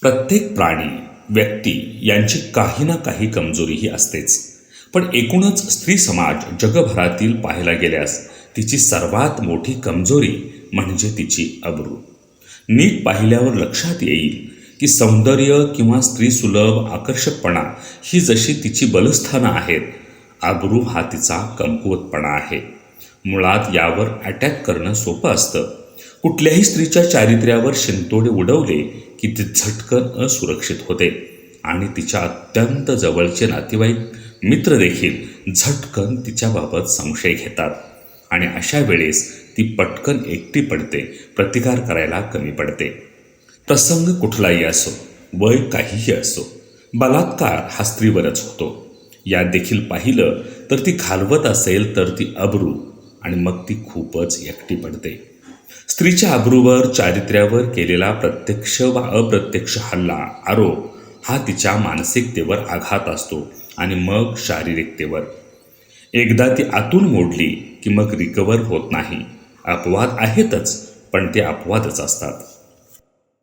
प्रत्येक प्राणी व्यक्ती यांची काही ना काही कमजोरीही असतेच. पण एकूणच स्त्री समाज जगभरातील पाहायला गेल्यास तिची सर्वात मोठी कमजोरी म्हणजे तिची अब्रू. नीट पाहिल्यावर लक्षात येईल की सौंदर्य किंवा स्त्रीसुलभ आकर्षकपणा ही जशी तिची बलस्थानं आहेत अब्रू हा तिचा कमकुवतपणा आहे. मुळात यावर अटॅक करणं सोपं असतं. कुठल्याही स्त्रीच्या चारित्र्यावर शिंतोडे उडवले की ती झटकन असुरक्षित होते. आणि तिच्या अत्यंत जवळचे नातेवाईक मित्र देखील झटकन तिच्याबाबत संशय घेतात. आणि अशा वेळेस ती पटकन एकटी पडते प्रतिकार करायला कमी पडते. प्रसंग कुठलाही असो वय काहीही असो बलात्कार हा स्त्रीवरच होतो. यात देखील पाहिलं तर ती घालवत असेल तर ती अब्रू आणि मग ती खूपच एकटी पडते. स्त्रीच्या अब्रूवर चारित्र्यावर केलेला प्रत्यक्ष वा अप्रत्यक्ष हल्ला आरोप हा तिच्या मानसिकतेवर आघात असतो आणि मग शारीरिकतेवर. एकदा ती आतून मोडली की मग रिकवर होत नाही. अपवाद आहेतच पण ते अपवादच असतात.